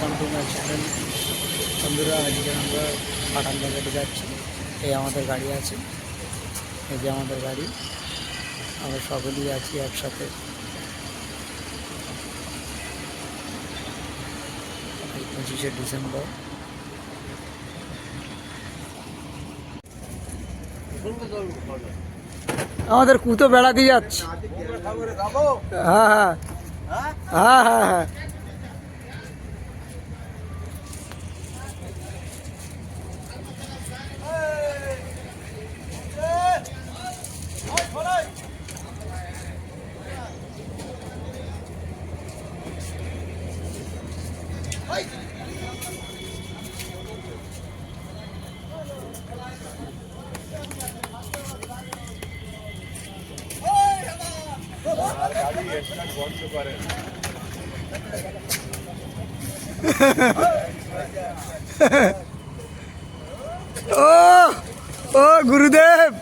To my channel বন্ধুরা, আজকে আমরা পাঠান বাজারে যাচ্ছি। এই আমাদের গাড়ি আছে। এই যে আমাদের গাড়ি। আমরা সকলেই আছি একসাথে। পঁচিশে ডিসেম্বর। আমাদের কুতো বেড়াতে যাচ্ছে। হ্যাঁ হ্যাঁ হ্যাঁ হ্যাঁ হ্যাঁ। ও ও গুরুদেব